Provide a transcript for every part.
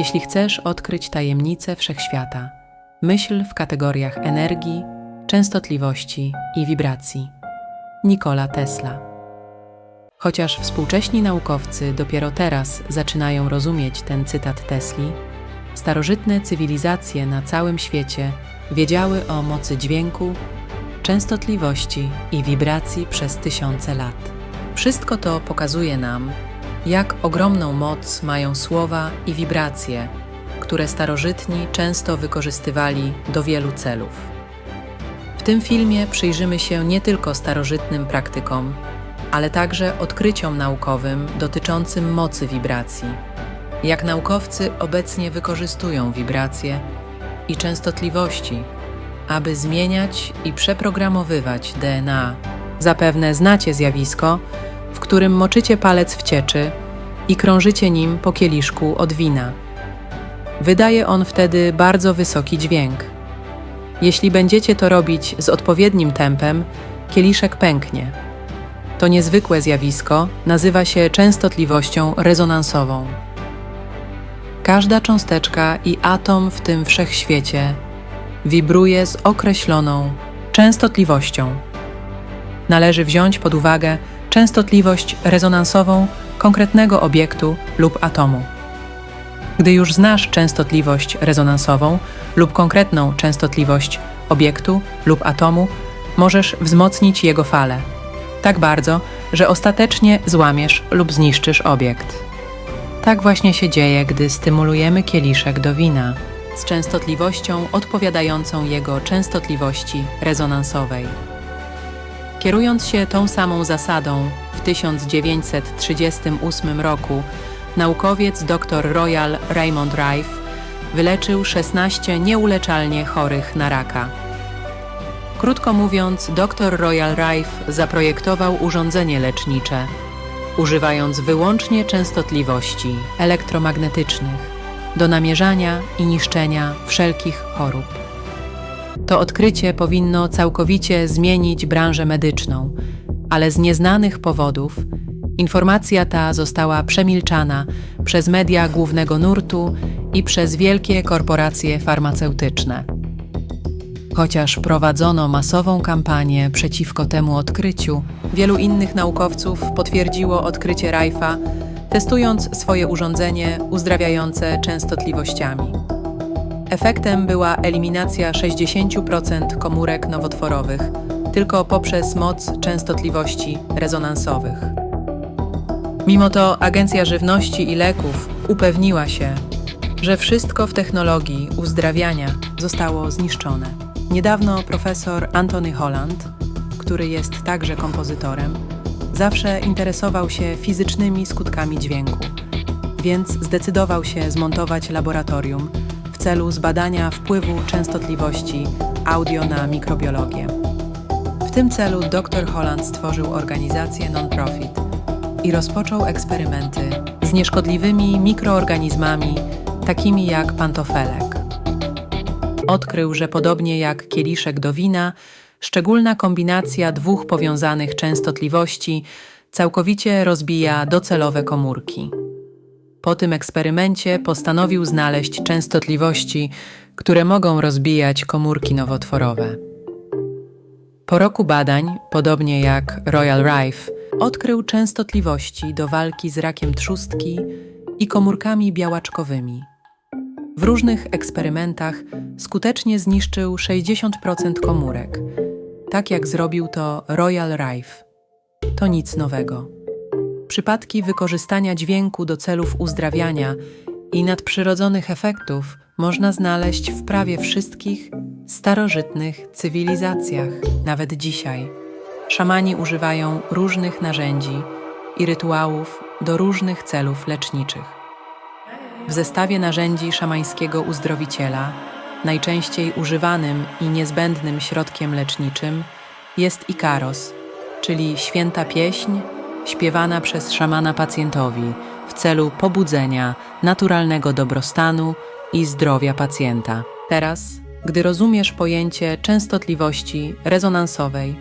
Jeśli chcesz odkryć tajemnice wszechświata, myśl w kategoriach energii, częstotliwości i wibracji. Nikola Tesla. Chociaż współcześni naukowcy dopiero teraz zaczynają rozumieć ten cytat Tesli, starożytne cywilizacje na całym świecie wiedziały o mocy dźwięku, częstotliwości i wibracji przez tysiące lat. Wszystko to pokazuje nam, jak ogromną moc mają słowa i wibracje, które starożytni często wykorzystywali do wielu celów. W tym filmie przyjrzymy się nie tylko starożytnym praktykom, ale także odkryciom naukowym dotyczącym mocy wibracji. Jak naukowcy obecnie wykorzystują wibracje i częstotliwości, aby zmieniać i przeprogramowywać DNA. Zapewne znacie zjawisko, w którym moczycie palec w cieczy i krążycie nim po kieliszku od wina. Wydaje on wtedy bardzo wysoki dźwięk. Jeśli będziecie to robić z odpowiednim tempem, kieliszek pęknie. To niezwykłe zjawisko nazywa się częstotliwością rezonansową. Każda cząsteczka i atom w tym wszechświecie wibruje z określoną częstotliwością. Należy wziąć pod uwagę częstotliwość rezonansową konkretnego obiektu lub atomu. Gdy już znasz częstotliwość rezonansową lub konkretną częstotliwość obiektu lub atomu, możesz wzmocnić jego falę tak bardzo, że ostatecznie złamiesz lub zniszczysz obiekt. Tak właśnie się dzieje, gdy stymulujemy kieliszek do wina z częstotliwością odpowiadającą jego częstotliwości rezonansowej. Kierując się tą samą zasadą, w 1938 roku naukowiec dr Royal Raymond Rife wyleczył 16 nieuleczalnie chorych na raka. Krótko mówiąc, dr Royal Rife zaprojektował urządzenie lecznicze, używając wyłącznie częstotliwości elektromagnetycznych do namierzania i niszczenia wszelkich chorób. To odkrycie powinno całkowicie zmienić branżę medyczną, ale z nieznanych powodów informacja ta została przemilczana przez media głównego nurtu i przez wielkie korporacje farmaceutyczne. Chociaż prowadzono masową kampanię przeciwko temu odkryciu, wielu innych naukowców potwierdziło odkrycie Rajfa, testując swoje urządzenie uzdrawiające częstotliwościami. Efektem była eliminacja 60% komórek nowotworowych tylko poprzez moc częstotliwości rezonansowych. Mimo to Agencja Żywności i Leków upewniła się, że wszystko w technologii uzdrawiania zostało zniszczone. Niedawno profesor Anthony Holland, który jest także kompozytorem, zawsze interesował się fizycznymi skutkami dźwięku, więc zdecydował się zmontować laboratorium celu zbadania wpływu częstotliwości audio na mikrobiologię. W tym celu dr Holland stworzył organizację non-profit i rozpoczął eksperymenty z nieszkodliwymi mikroorganizmami, takimi jak pantofelek. Odkrył, że podobnie jak kieliszek do wina, szczególna kombinacja dwóch powiązanych częstotliwości całkowicie rozbija docelowe komórki. Po tym eksperymencie postanowił znaleźć częstotliwości, które mogą rozbijać komórki nowotworowe. Po roku badań, podobnie jak Royal Rife, odkrył częstotliwości do walki z rakiem trzustki i komórkami białaczkowymi. W różnych eksperymentach skutecznie zniszczył 60% komórek, tak jak zrobił to Royal Rife. To nic nowego. Przypadki wykorzystania dźwięku do celów uzdrawiania i nadprzyrodzonych efektów można znaleźć w prawie wszystkich starożytnych cywilizacjach, nawet dzisiaj. Szamani używają różnych narzędzi i rytuałów do różnych celów leczniczych. W zestawie narzędzi szamańskiego uzdrowiciela, najczęściej używanym i niezbędnym środkiem leczniczym, jest ikaros, czyli święta pieśń śpiewana przez szamana pacjentowi w celu pobudzenia naturalnego dobrostanu i zdrowia pacjenta. Teraz, gdy rozumiesz pojęcie częstotliwości rezonansowej,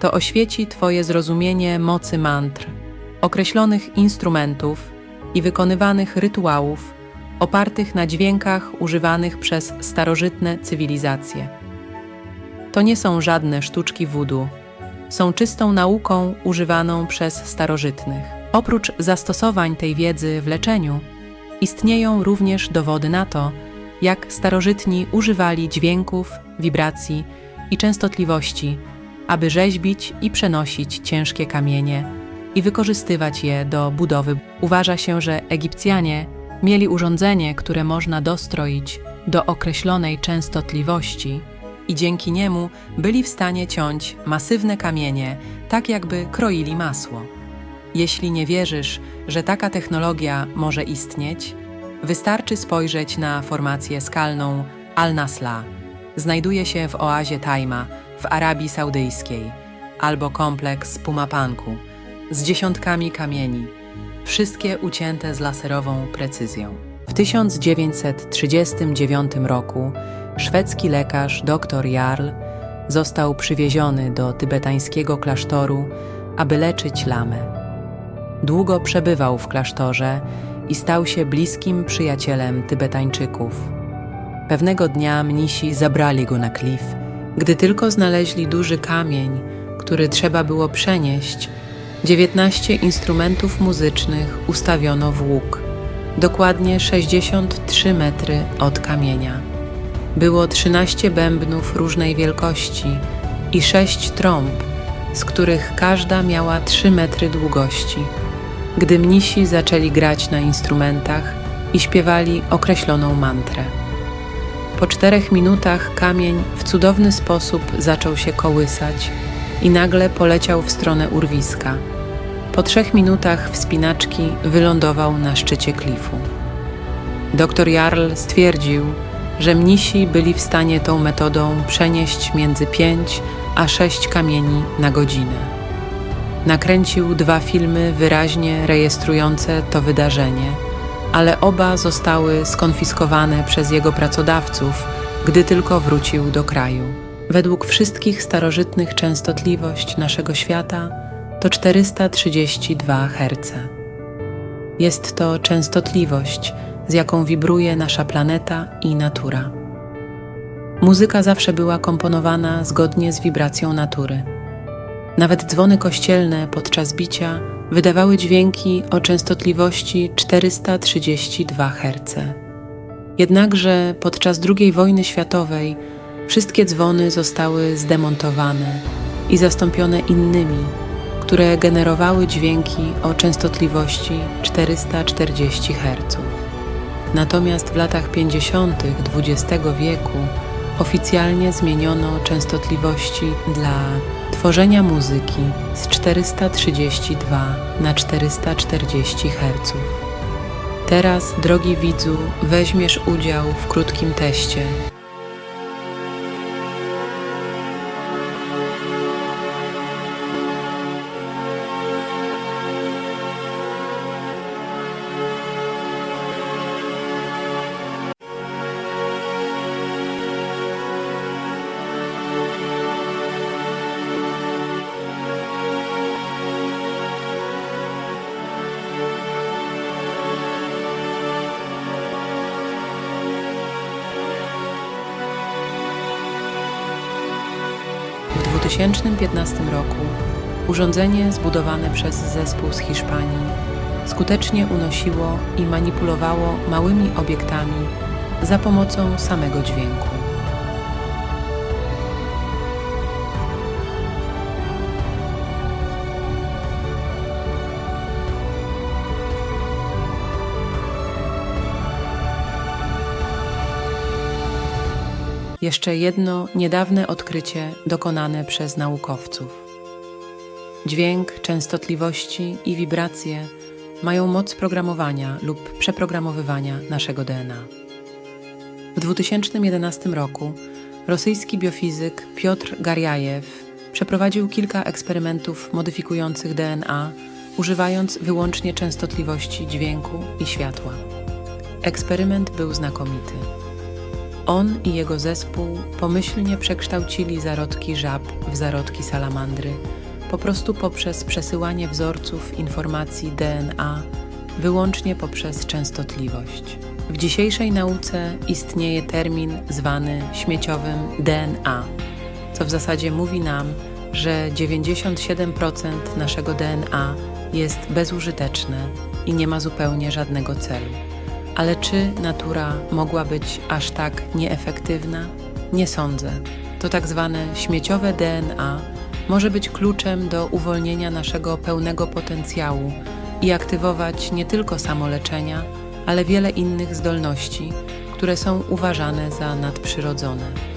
to oświeci Twoje zrozumienie mocy mantr, określonych instrumentów i wykonywanych rytuałów opartych na dźwiękach używanych przez starożytne cywilizacje. To nie są żadne sztuczki wudu, są czystą nauką używaną przez starożytnych. Oprócz zastosowań tej wiedzy w leczeniu, istnieją również dowody na to, jak starożytni używali dźwięków, wibracji i częstotliwości, aby rzeźbić i przenosić ciężkie kamienie i wykorzystywać je do budowy. Uważa się, że Egipcjanie mieli urządzenie, które można dostroić do określonej częstotliwości i dzięki niemu byli w stanie ciąć masywne kamienie, tak jakby kroili masło. Jeśli nie wierzysz, że taka technologia może istnieć, wystarczy spojrzeć na formację skalną Al-Nasla. Znajduje się w oazie Tajma w Arabii Saudyjskiej, albo kompleks Pumapanku z dziesiątkami kamieni, wszystkie ucięte z laserową precyzją. W 1939 roku szwedzki lekarz dr Jarl został przywieziony do tybetańskiego klasztoru, aby leczyć lamę. Długo przebywał w klasztorze i stał się bliskim przyjacielem Tybetańczyków. Pewnego dnia mnisi zabrali go na klif, gdy tylko znaleźli duży kamień, który trzeba było przenieść. 19 instrumentów muzycznych ustawiono w łuk, dokładnie 63 metry od kamienia. Było 13 bębnów różnej wielkości i 6 trąb, z których każda miała 3 metry długości. Gdy mnisi zaczęli grać na instrumentach i śpiewali określoną mantrę. Po czterech minutach kamień w cudowny sposób zaczął się kołysać i nagle poleciał w stronę urwiska. Po trzech minutach wspinaczki wylądował na szczycie klifu. Doktor Jarl stwierdził, że mnisi byli w stanie tą metodą przenieść między 5 a 6 kamieni na godzinę. Nakręcił dwa filmy wyraźnie rejestrujące to wydarzenie, ale oba zostały skonfiskowane przez jego pracodawców, gdy tylko wrócił do kraju. Według wszystkich starożytnych częstotliwość naszego świata to 432 Hz. Jest to częstotliwość, z jaką wibruje nasza planeta i natura. Muzyka zawsze była komponowana zgodnie z wibracją natury. Nawet dzwony kościelne podczas bicia wydawały dźwięki o częstotliwości 432 Hz. Jednakże podczas II wojny światowej wszystkie dzwony zostały zdemontowane i zastąpione innymi, które generowały dźwięki o częstotliwości 440 Hz. Natomiast w latach 50. XX wieku oficjalnie zmieniono częstotliwości dla tworzenia muzyki z 432 na 440 Hz. Teraz, drogi widzu, weźmiesz udział w krótkim teście. 2015 roku urządzenie zbudowane przez zespół z Hiszpanii skutecznie unosiło i manipulowało małymi obiektami za pomocą samego dźwięku. Jeszcze jedno niedawne odkrycie dokonane przez naukowców. Dźwięk, częstotliwości i wibracje mają moc programowania lub przeprogramowywania naszego DNA. W 2011 roku rosyjski biofizyk Piotr Garjajew przeprowadził kilka eksperymentów modyfikujących DNA, używając wyłącznie częstotliwości dźwięku i światła. Eksperyment był znakomity. On i jego zespół pomyślnie przekształcili zarodki żab w zarodki salamandry, po prostu poprzez przesyłanie wzorców informacji DNA wyłącznie poprzez częstotliwość. W dzisiejszej nauce istnieje termin zwany śmieciowym DNA, co w zasadzie mówi nam, że 97% naszego DNA jest bezużyteczne i nie ma zupełnie żadnego celu. Ale czy natura mogła być aż tak nieefektywna? Nie sądzę. To tak zwane śmieciowe DNA może być kluczem do uwolnienia naszego pełnego potencjału i aktywować nie tylko samoleczenia, ale wiele innych zdolności, które są uważane za nadprzyrodzone.